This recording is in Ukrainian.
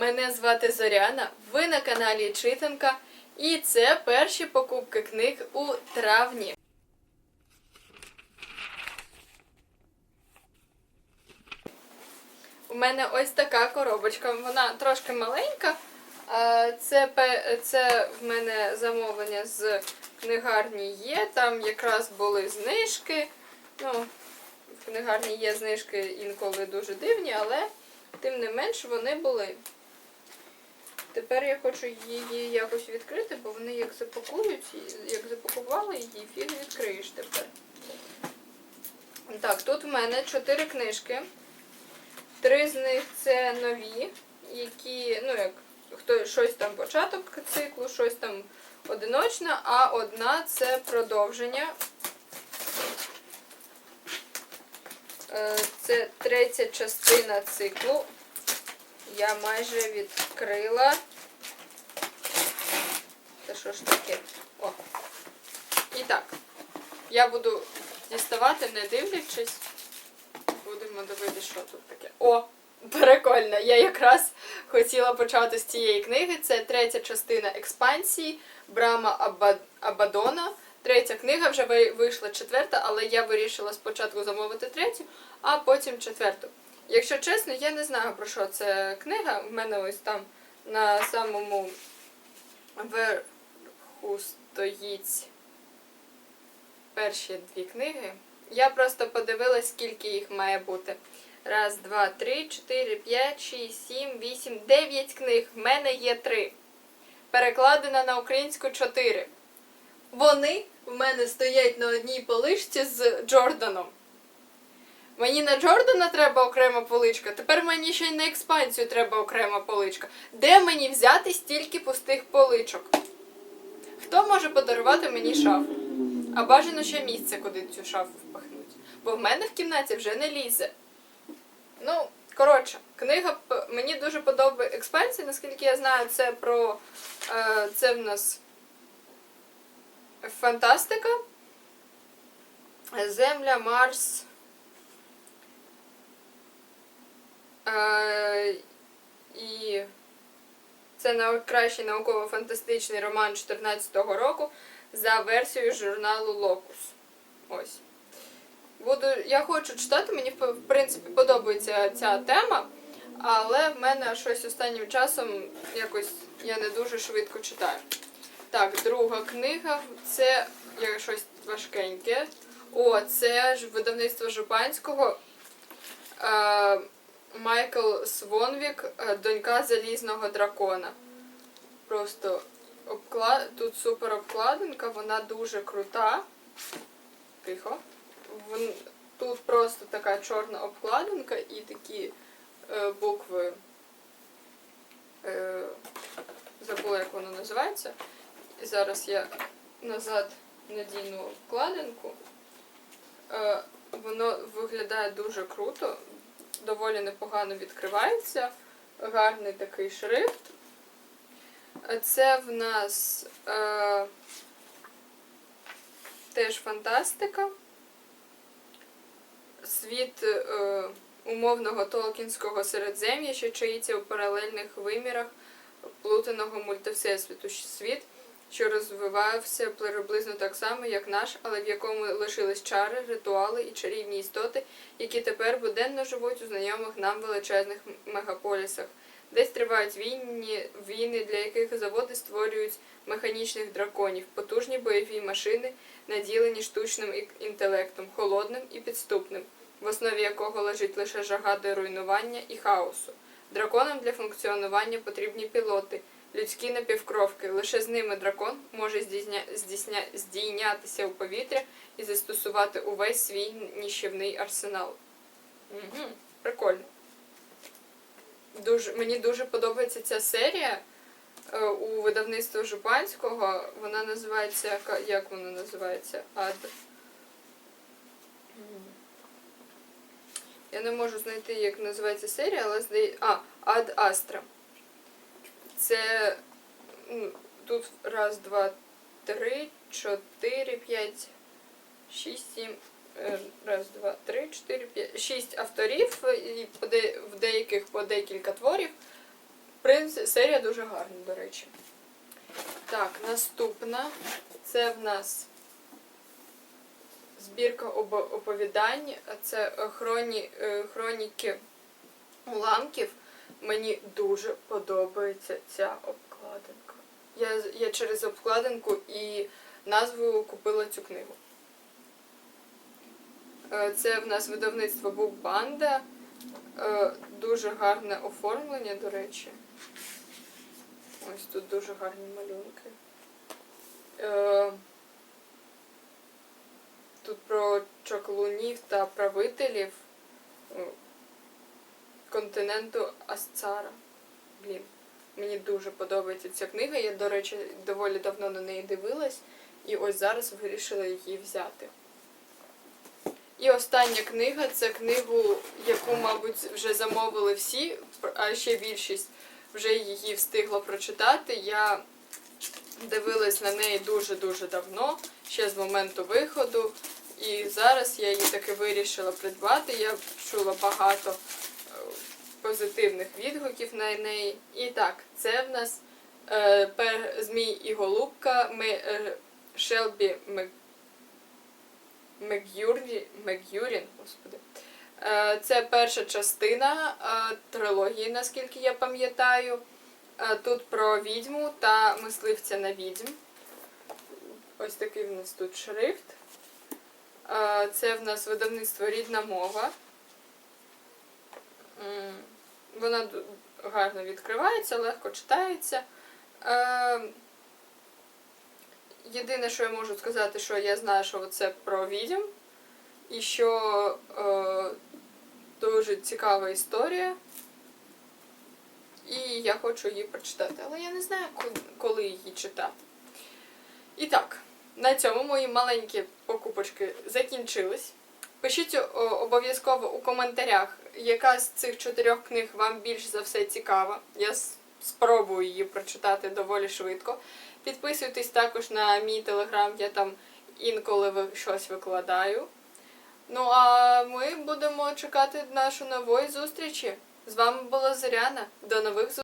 Мене звати Зоряна, ви на каналі Читанка, і це перші покупки книг у травні. У мене ось така коробочка. Вона трошки маленька. Це, це в мене замовлення з книгарні є. Там якраз були знижки. Ну, в книгарні є знижки інколи дуже дивні, але тим не менш вони були. Тепер я хочу її якось відкрити, бо вони як запакують, як запакували її, фіг відкриєш тепер. Так, тут в мене чотири книжки. Три з них це нові, які, ну як хто щось там початок циклу, щось там одиночне, а одна це продовження. Е, Це третя частина циклу. Я майже відкрила. Це що ж таке? О. І так, я буду діставати, не дивлячись. Будемо дивитися, що тут таке. О! Прикольно! Я якраз хотіла почати з цієї книги. Це третя частина експансії Брама Абадона. Третя книга вже вийшла четверта, але я вирішила спочатку замовити третю, а потім четверту. Якщо чесно, я не знаю про що це книга. У мене ось там на самому верху стоїть перші дві книги. Я просто подивилась, скільки їх має бути. Раз, два, три, чотири, п'ять, шість, сім, вісім, дев'ять книг. В мене є три. Перекладена на українську чотири. Вони в мене стоять на одній поличці з Джорданом. Мені на Джордана треба окрема поличка, тепер мені ще й на експансію треба окрема поличка. Де мені взяти стільки пустих поличок? Хто може подарувати мені шафу? А бажано ще місце, куди цю шафу впихнуть. Бо в мене в кімнаті вже не лізе. Ну, коротше, книга мені дуже подобається експансія, наскільки я знаю, це про. Е, це в нас фантастика. Земля, Марс. Е, і це найкращий науково-фантастичний роман 2014 року за версією журналу Локус. Ось. Буду, я хочу читати, мені в принципі подобається ця тема, але в мене щось останнім часом якось я не дуже швидко читаю. Так, друга книга це є щось важкеньке. О, це ж видавництво Жупанського. Е, Майкл Свонвік, е, донька залізного дракона. Просто обкла... тут супер обкладинка, вона дуже крута. Тихо. Вон... Тут просто така чорна обкладинка і такі е, букви. Е, забула, як воно називається. І зараз я назад надіну обкладинку. Е, воно виглядає дуже круто, доволі непогано відкривається. Гарний такий шрифт. Це в нас е, теж фантастика. Світ е, умовного Толкінського середзем'я, що чаїться у паралельних вимірах плутаного мультивсесвіту. Світ, що розвивався приблизно так само, як наш, але в якому лишились чари, ритуали і чарівні істоти, які тепер буденно живуть у знайомих нам величезних мегаполісах. Десь тривають війни, війни, для яких заводи створюють механічних драконів, потужні бойові машини, наділені штучним інтелектом, холодним і підступним, в основі якого лежить лише жага до руйнування і хаосу. Драконам для функціонування потрібні пілоти, людські напівкровки. Лише з ними дракон може здійсня... здійсня... здійнятися у повітря і застосувати увесь свій ніщівний арсенал. Угу, прикольно. Дуже, мені дуже подобається ця серія е, у видавництва Жупанського. Вона називається. Як вона називається? Ад. Я не можу знайти, як називається серія, але здає. А, Ад Астра. Це тут раз, два, три, чотири, п'ять, шість, сім. е, Раз, два, три, чотири, п'ять, шість авторів, і в деяких по декілька творів. В серія дуже гарна, до речі. Так, наступна. Це в нас збірка оповідань. Це хроні, е, хроніки уламків. Мені дуже подобається ця обкладинка. Я, я через обкладинку і назву купила цю книгу. Е, Це в нас видавництво Букбанда. Е, Дуже гарне оформлення, до речі. Ось тут дуже гарні малюнки. Е, Тут про чаклунів та правителів континенту Асцара. Блін, мені дуже подобається ця книга. Я, до речі, доволі давно на неї дивилась, і ось зараз вирішила її взяти. І остання книга це книгу, яку, мабуть, вже замовили всі, а ще більшість вже її встигла прочитати. Я дивилась на неї дуже-дуже давно, ще з моменту виходу. І зараз я її таки вирішила придбати. Я чула багато позитивних відгуків на неї. І так, це в нас е, пер, Змій і Голубка ми, е, Шелбі господи. Е, це перша частина е, трилогії, наскільки я пам'ятаю. Е, тут про відьму та мисливця на відьм. Ось такий в нас тут шрифт. Е, Це в нас видавництво рідна мова. Вона гарно відкривається, легко читається. Е, Єдине, що я можу сказати, що я знаю, що це про відьм, і що е, дуже цікава історія. І я хочу її прочитати. Але я не знаю, коли її читати. І так, на цьому мої маленькі покупочки закінчились. Пишіть обов'язково у коментарях, яка з цих чотирьох книг вам більш за все цікава. Я спробую її прочитати доволі швидко. Підписуйтесь також на мій телеграм, я там інколи щось викладаю. Ну а ми будемо чекати нашу нової зустрічі. З вами була Зоряна. До нових зустрічей!